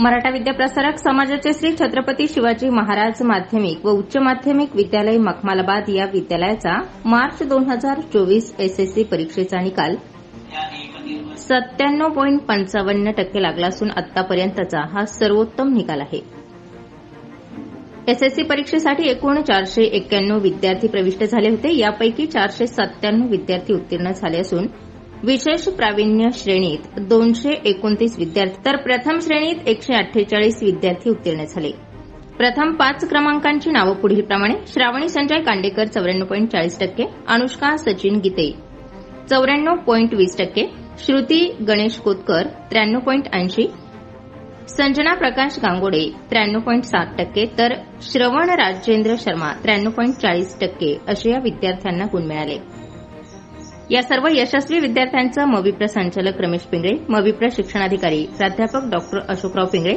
मराठा विद्याप्रसारक समाजाचे श्री छत्रपती शिवाजी महाराज माध्यमिक व उच्च माध्यमिक विद्यालय मखमालाबाद या विद्यालयाचा मार्च दोन हजार चोवीस एसएससी परीक्षेचा निकाल सत्त्याण्णव पॉईंट पंचावन्न टक्के लागला असून आतापर्यंतचा हा सर्वोत्तम निकाल आहे. एसएससी परीक्षेसाठी एकूण चारशे एक्क्याण्णव विद्यार्थी प्रविष्ट झाले होते. यापैकी चारशे सत्त्याण्णव विद्यार्थी उत्तीर्ण झाले असून विशेष प्रावीण्य श्रेणीत दोनशे एकोणतीस विद्यार्थी. तर प्रथम श्रेणीत एकशे अठ्ठेचाळीस विद्यार्थी उत्तीर्ण झाले. प्रथम पाच क्रमांकांची नावं पुढीलप्रमाणे श्रावणी संजय कांडेकर चौऱ्याण्णव पॉईंट चाळीस टक्के. अनुष्का सचिन गीते चौऱ्याण्णव पॉईंट वीस टक्के. श्रुती गणेश कोतकर त्र्याण्णव पॉईंट ऐंशी. संजना प्रकाश गांगोडे त्र्याण्णव पॉईंट सात टक्के. तर श्रवण राजेंद्र शर्मा त्र्याण्णव पॉईंट चाळीस टक्के असे या विद्यार्थ्यांना गुण मिळाले. या सर्व यशस्वी विद्यार्थ्यांचं मविप्र संचालक रमेश पिंगळे मविप्र शिक्षणाधिकारी प्राध्यापक डॉक्टर अशोकराव पिंगळे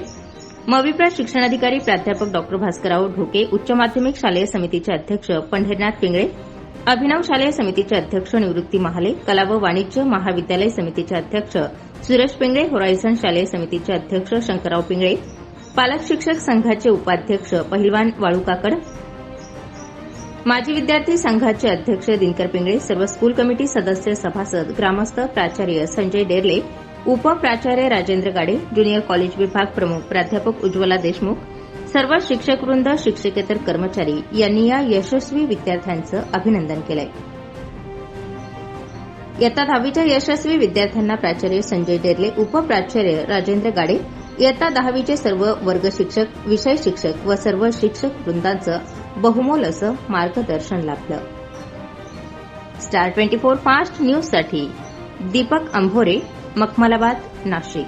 मविप्र शिक्षणाधिकारी प्राध्यापक डॉक्टर भास्करराव ढोके उच्च माध्यमिक शालेय समितीचे अध्यक्ष पंढरीनाथ पिंगळे अभिनव शालेय समितीचे अध्यक्ष निवृत्ती महाले कला व वाणिज्य महाविद्यालय समितीचे अध्यक्ष सुरेश पिंगळे होरायझन शालेय समितीचे अध्यक्ष शंकरराव पिंगळे पालक शिक्षक संघाचे उपाध्यक्ष पहिलवान वाळूकाकड माजी विद्यार्थी संघाचे अध्यक्ष दिनकर पिंगळे सर्व स्कूल कमिटी सदस्य सभासद ग्रामस्थ प्राचार्य संजय डेरले उपप्राचार्य राजेंद्र गाडे ज्युनियर कॉलेज विभाग प्रमुख प्राध्यापक उज्ज्वला देशमुख सर्व शिक्षकवृंद शिक्षकेतर कर्मचारी यांनी या यशस्वी विद्यार्थ्यांचं अभिनंदन केलंय. इयत्ता दहावीच्या यशस्वी विद्यार्थ्यांना प्राचार्य संजय डेरले उपप्राचार्य राजेंद्र गाडे इयत्ता दहावीचे सर्व वर्ग शिक्षक विषय शिक्षक व सर्व शिक्षक वृंदांचं बहुमोल असं मार्गदर्शन लाभलं. स्टार ट्वेंटी फोर फास्ट न्यूजसाठी दीपक अंभोरे मखमलाबाद नाशिक.